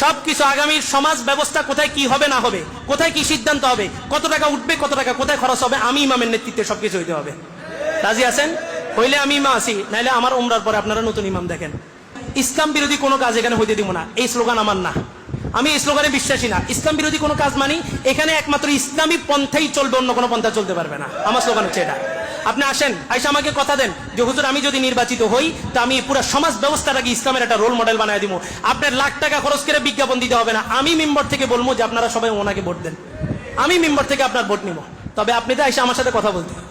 সবকিছু আগামীর সমাজ ব্যবস্থা কোথায় কি হবে না হবে, কোথায় কি সিদ্ধান্ত হবে, কত টাকা উঠবে, কত টাকা কোথায় খরচ হবে, আমি ইমামের নেতৃত্বে সবকিছু হইতে হবে। রাজি আছেন? হইলে আমি ইমাম আসি নাইলে আমার উমরার পরে আপনারা নতুন ইমাম দেখেন। ইসলাম বিরোধী কোনো কাজ এখানে হইতে দিব না, এই স্লোগান আমার না। আমি এই স্লোগানে বিশ্বাসী না। ইসলাম বিরোধী কোনো কাজ মানি, এখানে একমাত্র ইসলামী পন্থাই চলবে, অন্য কোনো পন্থা চলতে পারবে না। আমার স্লোগান হচ্ছে এটা। আপনি আসেন, আইসা আমাকে কথা দেন যে, হুজুর, আমি যদি নির্বাচিত হই, তো আমি পুরো সমাজ ব্যবস্থাটাকে ইসলামের একটা রোল মডেল বানায় দিব। আপনার লাখ টাকা খরচ করে বিজ্ঞাপন দিতে হবে না। আমি মেম্বার থেকে বলব যে, আপনারা সবাই ওনাকে ভোট দেন। আমি মেম্বার থেকে আপনার ভোট নিব। তবে আপনি তো আইসা আমার সাথে কথা বলতে।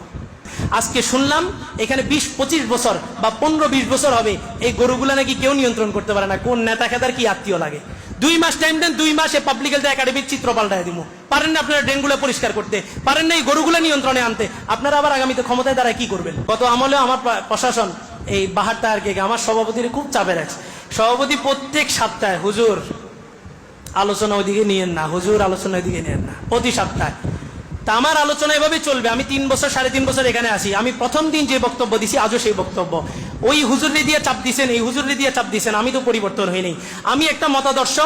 আজকে শুনলাম এখানে বিশ, পঁচিশ বছর বা পনেরো, বিশ বছর হবে। এই গরুগুলা নাকি কেউ নিয়ন্ত্রণ করতে পারে না। কোন নেতা খেতার কি আত্মীয় লাগে? দুই মাস টাইম দেন, দুই মাসে পাবলিক হেলথ একাডেমির চিত্র পাল্টায় দিব পারেন না আপনারা ড্রেনগুলো পরিষ্কার করতে। পারেন না এই গরুগুলো নিয়ন্ত্রণে আনতে। আপনারা আবার আগামীতে ক্ষমতায় দ্বারা কি করবেন? গত আমলে আমার প্রশাসন, এই বাহারটা আর কে আমার সভাপতির খুব চাপে রাখছে সভাপতি প্রত্যেক সপ্তাহে, হুজুর, আলোচনা ওইদিকে নিয়েন না। হুজুর, আলোচনা ওইদিকে নিয়েন না। প্রতি সপ্তাহে। তা আমার আলোচনা এভাবে চলবে। আমি তিন বছর, সাড়ে তিন বছর এখানে আসি আমি প্রথম দিন যে বক্তব্য দিছি, আজও সেই বক্তব্য। ওই হুজুরি দিয়ে চাপ দিছেন, এই হুজুরি দিয়ে চাপ দিছেন, আমি তো পরিবর্তন হইনি আমি একটা মতাদর্শ,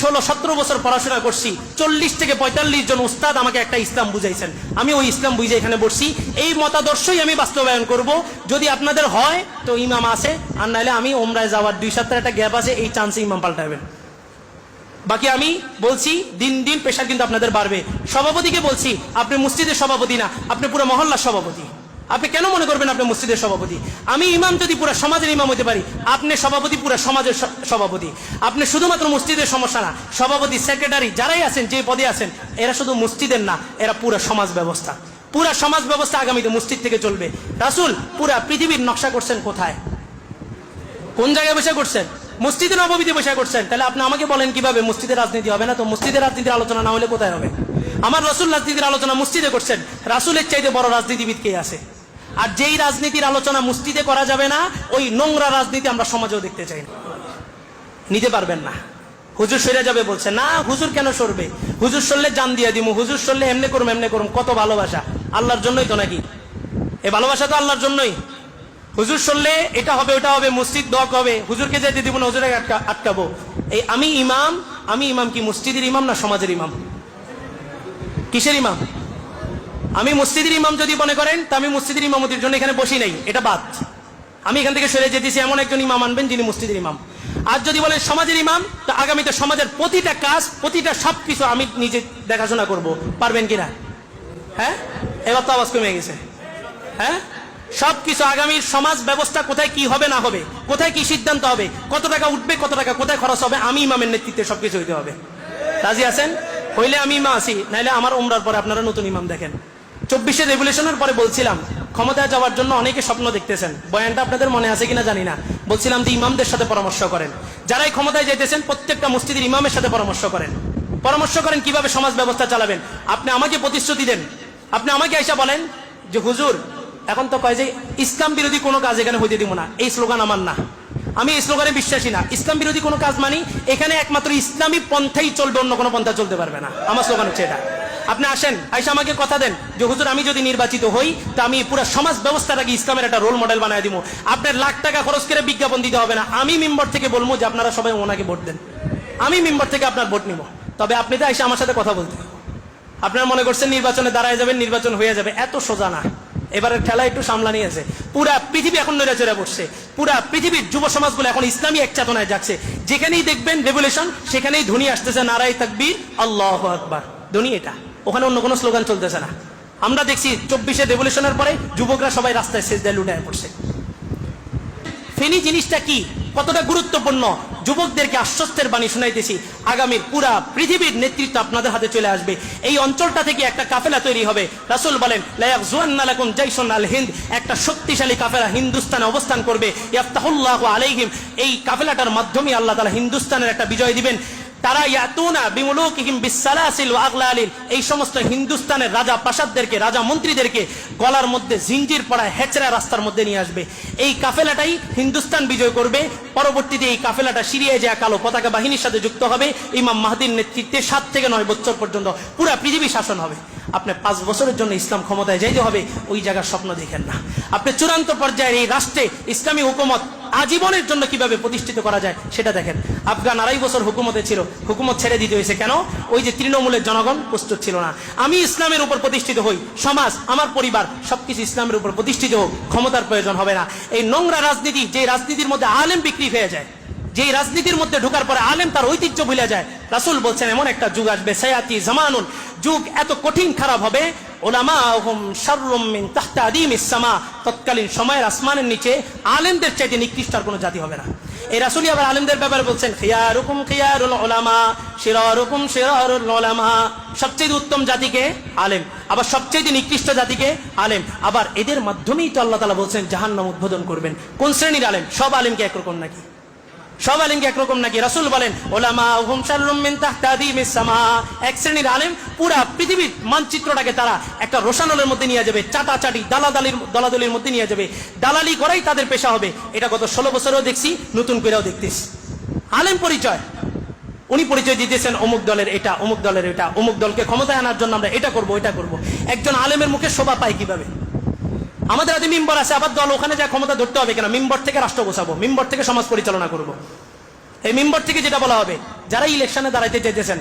ষোলো, সতেরো বছর পড়াশোনা করছি, চল্লিশ থেকে পঁয়তাল্লিশ জন উস্তাদ আমাকে একটা ইসলাম বুঝাইছেন। আমি ওই ইসলাম বুঝে এখানে বসছি। এই মতাদর্শই আমি বাস্তবায়ন করব। যদি আপনাদের হয়, তো ইমাম আছে, আর নাহলে আমি ওমরায় যাওয়ার দুই সপ্তাহের একটা গ্যাপ আছে, এই চান্সে ইমাম পাল্টাবেন। বাকি আমি বলছি, দিন দিন পেশার কিন্তু আপনাদের বাড়বে। সভাপতিকে বলছি, আপনি মসজিদের সভাপতি না, আপনি পুরো মহল্লার সভাপতি। আপনি কেন মনে করবেন আপনি মসজিদের সভাপতি? আমি ইমাম যদি পুরো সমাজের ইমাম হতে পারি, আপনি সভাপতি পুরো সমাজের সভাপতি। আপনি শুধুমাত্র মসজিদের সমস্যা না, সভাপতি সেক্রেটারি যারাই আছেন, যে পদে আছেন, এরা শুধু মসজিদের না, এরা পুরো সমাজ ব্যবস্থা। পুরা সমাজ ব্যবস্থা আগামীতে মসজিদ থেকে চলবে। রাসুল, পুরা পৃথিবীর নকশা করছেন কোথায়? কোন জায়গায় বসে করছেন? মসজিদে নবমীতে বসে করছেন। তাহলে আপনি আমাকে বলেন কীভাবে মসজিদের রাজনীতি হবে না? তো মসজিদের রাজনীতির আলোচনা না হলে কোথায় হবে? আমার রসুল রাজনীতির আলোচনা মসজিদে করছেন। রাসুলের চাইতে বড় রাজনীতিবিদ কে আছে? আর যেই রাজনীতির আলোচনা মসজিদে করা যাবে না, ওই নোংরা রাজনীতি আমরা সমাজেও দেখতে চাই নিতে পারবেন না। হুজুর সরে যাবে বলছে, না, হুজুর কেন সরবে? হুজুর সরলে জান দিয়ে দিমু। হুজুর সরলে এমনি করুম এমনি করুম। কত ভালোবাসা। আল্লাহর জন্যই তো নাকি? এ ভালোবাসা তো আল্লাহর জন্যই। হুজুর শুনলে এটা হবে, ওটা হবে, মসজিদ দক হবে হুজুরকে যেতে দিব না হুজুরে আটকা- আটকাবো। এই আমি ইমাম আমি ইমাম কি, মসজিদের ইমাম না সমাজের ইমাম? কিসের ইমাম? আমি মসজিদের ইমাম যদি মনে করেন, তা আমি মসজিদের ইমামতির জন্য এখানে বসি নাই, এটা বাদ। আমি এখান থেকে সরে যেতেছি, এমন একজন ইমাম আনবেন যিনি মসজিদের ইমাম। আর যদি বলেন সমাজের ইমাম, তো আগামীতে সমাজের প্রতিটা কাজ, প্রতিটা সব কিছু আমি নিজে দেখাশোনা করব। পারবেন কিনা? হ্যাঁ? এবার তো আওয়াজ কমে গেছে। হ্যাঁ? সবকিছু আগামীর সমাজ ব্যবস্থা কোথায় কি হবে না হবে, কোথায় কি সিদ্ধান্ত হবে, কত টাকা উঠবে, কত টাকা কোথায় খরচ হবে, আমি ইমামের নেতৃত্বে সবকিছু হইতে হবে। রাজি আছেন? হইলে আমি ইমা আসি নাইলে আমার উমরার পরে আপনারা নতুন ইমাম দেখেন। চব্বিশে রেগুলেশনের পরে বলছিলাম, ক্ষমতায় যাওয়ার জন্য অনেকে স্বপ্ন দেখতেছেন। বয়ানটা আপনাদের মনে আছে কিনা জানি না। বলছিলাম যে ইমামদের সাথে পরামর্শ করেন। যারাই ক্ষমতায় যাইতেছেন, প্রত্যেকটা মসজিদের ইমামের সাথে পরামর্শ করেন। পরামর্শ করেন কীভাবে সমাজ ব্যবস্থা চালাবেন। আপনি আমাকে প্রতিশ্রুতি দেন। আপনি আমাকে এসে বলেন যে, হুজুর এখন তো কয় যে, ইসলাম বিরোধী কোনো কাজ এখানে হইতে দিব না। এই স্লোগান আমার না। আমি এই স্লোগানে বিশ্বাসী না। ইসলাম বিরোধী কোনো কাজ মানি, এখানে একমাত্র ইসলামী পন্থাই চলবে, অন্য কোনো পন্থা চলতে পারবে না। আমার স্লোগান হচ্ছে এটা। আপনি আসেন, আইসা আমাকে কথা দেন যে, হুজুর, আমি যদি নির্বাচিত হই, তা আমি পুরো সমাজ ব্যবস্থাটাকে ইসলামের একটা রোল মডেল বানায় দিব। আপনার লাখ টাকা খরচ করে বিজ্ঞাপন দিতে হবে না। আমি মেম্বার থেকে বলব যে, আপনারা সবাই ওনাকে ভোট দেন। আমি মেম্বার থেকে আপনার ভোট নিব। তবে আপনি তো আইসা আমার সাথে কথা বলতে আপনার মনে করছেন নির্বাচনে দাঁড়ায় যাবেন, নির্বাচন হয়ে যাবে। এত সোজা না। এবারের খেলা একটু সামলা নিয়েছে। পুরা পৃথিবী এখন নৈরাচরে পড়ছে পুরা পৃথিবীর যুব সমাজগুলো এখন ইসলামী এক চেতনায় যাচ্ছে। যেখানেই দেখবেন রেভুলেশন সেখানেই ধ্বনি আসতেছে নারাই তাকবীর, আল্লাহ আকবার। ধনী এটা। ওখানে অন্য কোনো স্লোগান চলতেছে না। আমরা দেখছি চব্বিশে রেভুলেশনের পরে যুবকরা সবাই রাস্তায় শেষ দেয় লুটায় পড়ছে। ফেনি জিনিসটা কি? কতটা গুরুত্বপূর্ণ? যুবকদেরকে আশ্বস্তের বাণী শুনাইতেছি। আগামীর পুরা পৃথিবীর নেতৃত্ব আপনাদের হাতে চলে আসবে। এই অঞ্চলটা থেকে একটা কাফেলা তৈরি হবে। রাসুল বলেন লায়াক জুয়ান্নালাকুম জাইসন আল হিন্দ। একটা শক্তিশালী কাফেলা হিন্দুস্তানে অবস্থান করবে। ইয়াফতাহুল্লাহ আলাইহিম। এই কাফেলাটার মাধ্যমে আল্লাহ তালা হিন্দুস্তানের একটা বিজয় দিবেন। তারা ইয়াতুনা বিমুলুকিহিম বিসালাসিল আগলালিল। এই সমস্ত হিন্দুস্তানের রাজা প্রাসাদদেরকে রাজা মন্ত্রীদেরকে গলার মধ্যে জিঞ্জির পড়ায় হেচড়া রাস্তার মধ্যে নিয়ে আসবে। এই কাফেলাটাই হিন্দুস্তান বিজয় করবে। পরবর্তীতে এই কাফেলাটা সিরিয়ায় যায়, কালো পতাকা বাহিনীর সাথে যুক্ত হবে। ইমাম মাহাদির নেতৃত্বে সাত থেকে নয় বছর পর্যন্ত পুরা পৃথিবী শাসন হবে। আপনি পাঁচ বছরের জন্য ইসলাম ক্ষমতায় যাইতে হবে, ওই জায়গার স্বপ্ন দেখেন না। আপনি চূড়ান্ত পর্যায়ের এই রাষ্ট্রে ইসলামী হুকুমত আজীবনের জন্য কীভাবে প্রতিষ্ঠিত করা যায়, সেটা দেখেন। আফগান আড়াই বছর হুকুমতে ছিল, হুকুমত ছেড়ে দিতে হয়েছে কেন? ওই যে তৃণমূলের জনগণ প্রস্তুত ছিল না। আমি ইসলামের উপর প্রতিষ্ঠিত হই, সমাজ, আমার পরিবার, সবকিছু ইসলামের উপর প্রতিষ্ঠিত হোক, ক্ষমতার প্রয়োজন হবে না। এই নোংরা রাজনীতি, যে রাজনীতির মধ্যে আলেম বিক্রি হয়ে যায় যে রাজনীতির মধ্যে ঢোকার পরে আলেম তার ঐতিহ্য ভুলে যায়। রাসুল বলছেন, এমন একটা যুগ আসবে, সায়াতি জামানুন। যুগ এত কঠিন খারাপ হবে। নিচে আলেমদের চাইতে নিকৃষ্ট আর কোনো জাতি হবে না। এই আবার আলেমদের ব্যাপারে বলছেন ওলামা সবচেয়ে উত্তম জাতিকে আলেম, আবার সবচেয়ে নিকৃষ্ট জাতিকে আলেম। আবার এদের মাধ্যমেই তো আল্লাহ বলছেন, জাহান্নাম উদ্বোধন করবেন। কোন শ্রেণির আলেম? সব আলেমকে একরকম নাকি? সব আলিমকে একরকম নাকি? রাসূল বলেন ওলামা হুম শাররুম মিন তাহতা আদিমিস এক শ্রেণির আলেম পুরা পৃথিবীর মানচিত্রটাকে তারা একটা রোশানলের মধ্যে নিয়ে যাবে, চাটাচাটি, দালাদালির, দলাদলির মধ্যে নিয়ে যাবে। দালালি করাই তাদের পেশা হবে। এটা গত ষোলো বছরেও দেখছি, নতুন করেও দেখতেছি। আলেম পরিচয়। উনি পরিচয় দিতেছেন অমুক দলের এটা, অমুক দলের এটা অমুক দলকে ক্ষমতায় আনার জন্য আমরা এটা করব এটা করব। একজন আলেমের মুখে শোভা পায় কীভাবে? আমাদের হাতে মিম্বর আছে, আবার দল, ওখানে যা ক্ষমতা ধরতে হবে কেন? মিম্বর থেকে রাষ্ট্র বসাবো মিম্বর থেকে সমাজ পরিচালনা করব। এই মিম্বর থেকে যেটা বলা হবে, যারা ইলেকশনে দাঁড়াইতে চাইতেছেন,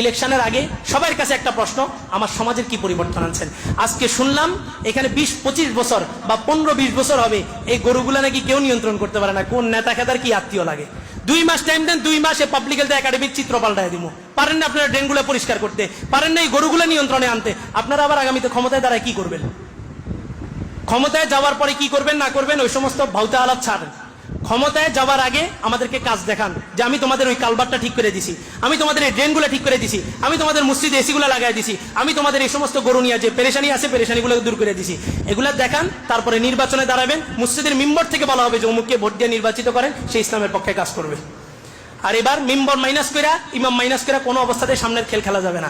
ইলেকশনের আগে সবার কাছে একটা প্রশ্ন, আমার সমাজের কি পরিবর্তন আনছেন? আজকে শুনলাম, এখানে বিশ, পঁচিশ বছর বা পনেরো, বিশ বছর হবে, এই গরুগুলা নাকি কেউ নিয়ন্ত্রণ করতে পারে না, কোন নেতা খেতার কি আত্মীয় লাগে? দুই মাস টাইম দেন, দুই মাসে পাবলিক হেলথ একাডেমির চিত্র পাল্টায় দিব। পারেন না আপনারা ড্রেনগুলো পরিষ্কার করতে, পারেন না এই গরুগুলো নিয়ন্ত্রণে আনতে, আপনারা আবার আগামীতে ক্ষমতায় দাঁড়ায় কি করবেন? ক্ষমতায় যাওয়ার পরে কি করবেন, না করবেন, ওই সমস্ত ভাউতা আলাপ ছাড়েন ক্ষমতায় যাওয়ার আগে আমাদেরকে কাজ দেখান যে আমি তোমাদের ওই কালবারটা ঠিক করে দিছি, আমি তোমাদের এই ড্রেনগুলো ঠিক করে দিছি, আমি তোমাদের মসজিদে এসিগুলো লাগাই দিছি, আমি তোমাদের এই সমস্ত গরু নিয়ে যে পেরেশানি আছে পেরেশানিগুলো দূর করে দিছি। এগুলো দেখান, তারপরে নির্বাচনে দাঁড়াবেন, মসজিদের মিম্বর থেকে বলা হবে যে অমুককে ভোট দিয়ে নির্বাচিত করেন, সে ইসলামের পক্ষে কাজ করবে। আর এবার মিম্বর মাইনাস করে ইমাম মাইনাস করে কোনো অবস্থাতে সামনের খেল খেলা যাবে না।